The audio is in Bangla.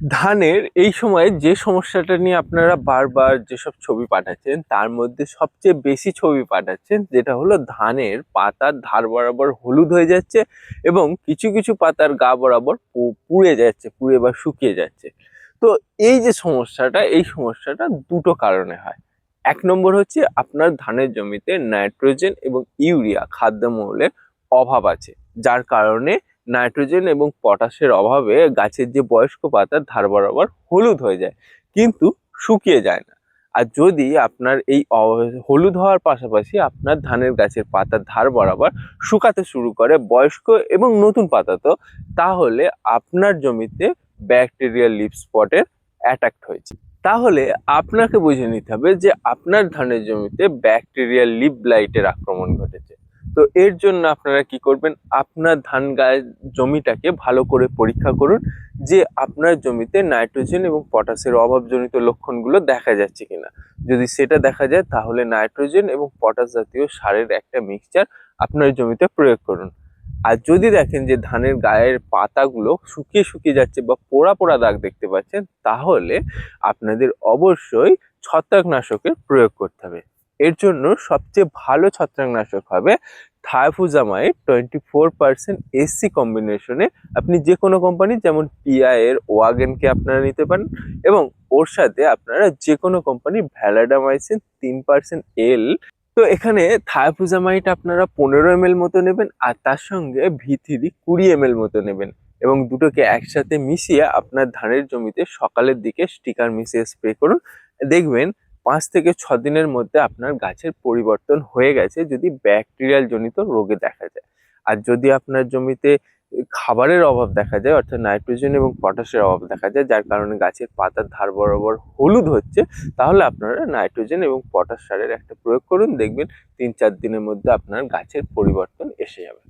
ধানের এই সময় যে সমস্যাটা নিয়ে আপনারা বারবার যেসব ছবি পাঠাচ্ছেন, তার মধ্যে সবচেয়ে বেশি ছবি পাঠাচ্ছেন, যেটা হলো ধানের পাতার ধার বরাবর হলুদ হয়ে যাচ্ছে এবং কিছু কিছু পাতার গা বরাবর পুড়ে যাচ্ছে, পুড়ে বা শুকিয়ে যাচ্ছে। তো এই যে সমস্যাটা, এই সমস্যাটা দুটো কারণে হয়। এক নম্বর হচ্ছে আপনার ধানের জমিতে নাইট্রোজেন এবং ইউরিয়া খাদ্যমৌলের অভাব আছে, যার কারণে নাইট্রোজেন এবং পটাশের অভাবে গাছের যে বয়স্ক পাতার ধার বরাবর হলুদ হয়ে যায়, কিন্তু শুকিয়ে যায় না। আর যদি আপনার এই হলুদ হওয়ার পাশাপাশি আপনার ধানের গাছের পাতার ধার বরাবর শুকাতে শুরু করে বয়স্ক এবং নতুন পাতা, তো তাহলে আপনার জমিতে ব্যাকটেরিয়াল লিপ স্পটের অ্যাটাক হয়েছে। তাহলে আপনাকে বুঝে নিতে হবে যে আপনার ধানের জমিতে ব্যাকটেরিয়াল লিপ ব্লাইটের আক্রমণ ঘটেছে। তো এর জন্য আপনারা কি করবেন? আপনার ধান গায়ের জমিটাকে ভালো করে পরীক্ষা করুন যে আপনার জমিতে নাইট্রোজেন এবং পটাশের অভাবজনিত লক্ষণগুলো দেখা যাচ্ছে কিনা। যদি সেটা দেখা যায়, তাহলে নাইট্রোজেন এবং পটাশ জাতীয় সারের একটা মিক্সচার আপনার জমিতে প্রয়োগ করুন। আর যদি দেখেন যে ধানের গায়ের পাতাগুলো শুকিয়ে শুকিয়ে যাচ্ছে বা পোড়া পোড়া দাগ দেখতে পাচ্ছেন, তাহলে আপনাদের অবশ্যই ছত্রাকনাশকের প্রয়োগ করতে হবে। এর জন্য সবচেয়ে ভালো ছত্রাকনাশক হবে thifluzamide twenty four percent SC কম্বিনেশনে আপনি যে কোনো কোম্পানি যেমন পিআই এর ওয়াগেনকে আপনারা নিতে পারেন এবং ওর সাথে আপনারা যে কোনো কোম্পানি ভ্যালাডামাইসিন তিন পার্সেন্ট এল তো এখানে থায়াফুজামাইড আপনারা পনেরো এম মতো নেবেন আর তার সঙ্গে ভিথিরি কুড়ি এম মতো নেবেন এবং দুটোকে একসাথে মিশিয়ে আপনার ধানের জমিতে সকালের দিকে স্টিকার মিশিয়ে স্প্রে করুন। দেখবেন পাঁচ থেকে ছ দিনের মধ্যে আপনার গাছের পরিবর্তন হয়ে গেছে যদি ব্যাকটেরিয়াল জনিত রোগে দেখা যায়। আর যদি আপনার জমিতে খাবারের অভাব দেখা যায়, অর্থাৎ নাইট্রোজেন এবং পটাশের অভাব দেখা যায়, যার কারণে গাছের পাতার ধার বরাবর হলুদ হচ্ছে, তাহলে আপনারা নাইট্রোজেন এবং পটাশ সারের একটা প্রয়োগ করুন, দেখবেন তিন চার দিনের মধ্যে আপনার গাছের পরিবর্তন এসে যাবে।